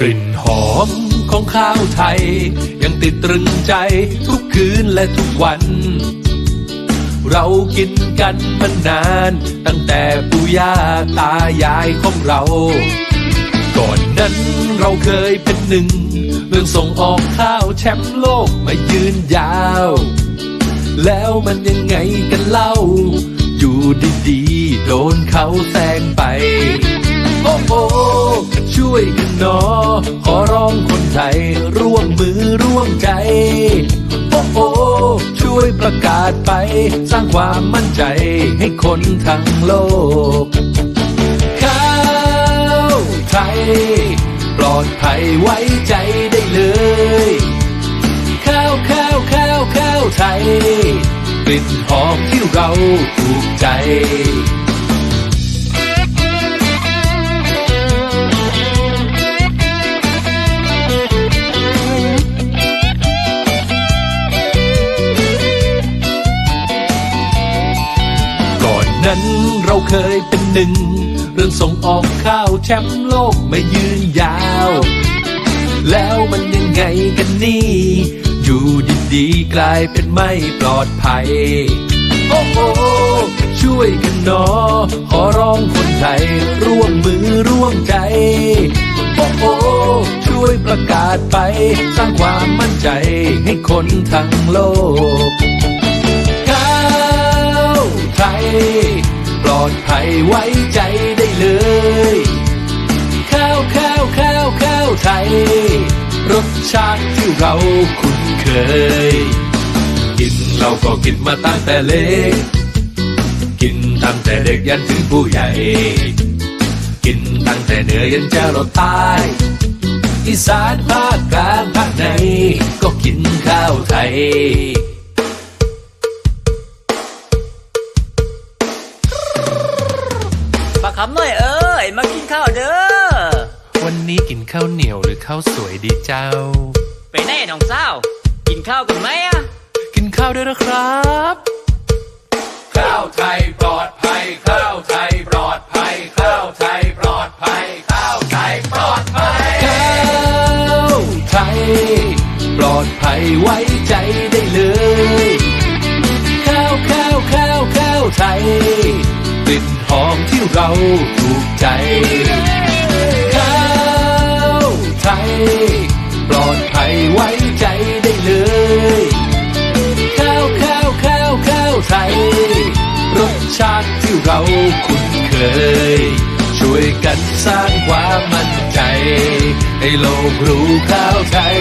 กลิ่นหอมของข้าวไทย ยังติดตรึงใจทุกคืนและทุกวัน เรากินกันมานาน ตั้งแต่ปู่ย่าตายายของเรา ก่อนนั้นเราเคยเป็นหนึ่ง เรื่องส่งออกข้าวแชมป์โลกมายืนยาว แล้วมันยังไงกันเล่า อยู่ดีๆ โดนเขาแซงไป โอ้โอ้ ช่วยกันหนอ ขอร้องคนไทย ร่วมมือร่วมใจ โอ้โอ้ช่วยประกาศไป สร้างความมั่นใจให้คนทั้งโลก ข้าวไทย ปลอดภัยไว้ใจได้เลย ข้าวข้าวข้าวข้าวไทยกลิ่นหอมที่เราถูกใจ นั้นเราเคยเป็นหนึ่ง เรื่องส่งออกข้าวแชมป์โลกมายืนยาว แล้วมันยังไงกันนี่ อยู่ดีๆกลายเป็นไม่ปลอดภัย โอ้โอ้ช่วยกันหนอ ขอร้องคนไทย ร่วมมือร่วมใจ โอ้โอ้ช่วยประกาศไป สร้างความมั่นใจให้คนทั้งโลก ข้าวไทย ปลอดภัยไว้ใจได้เลย ข้าวข้าวข้าวข้าวไทย รสชาติที่เราคุ้นเคย กินเราก็กินมาตั้งแต่เล็ก กินตั้งแต่เด็กยันถึงผู้ใหญ่ กินตั้งแต่เหนือยันเจ้าเราใต้อีสานภาคกลางภาคไหนก็กินข้าวไทยำหน่อยเอ้ยมากินข้าวเด้อ วันนี้กินข้าวเหนียวหรือข้าวสวยดีเจ้า ไปแน่น้องสาว กินข้าวกันไหมอะกินข้าวด้วยนะครับ ข้าวไทยปลอดภัย ข้าวไทยปลอดภัย ข้าวไทยปลอดภัย ข้าวไทยปลอดภัย ข้าวไทย ปลอดภัยไว้ใจได้เลย ข้าวข้าวข้าวข้าวไทยกลิ่ นหอมที่เราถูกใจ ข้าวไทย ปลอดภัยไว้ใจได้เลย ข้าวข้าวข้าวข้าวไทย รสชาติที่เราคุ้นเคย ช่วยกันสร้างความมั่นใจ ให้โลกรู้ข้าวไทย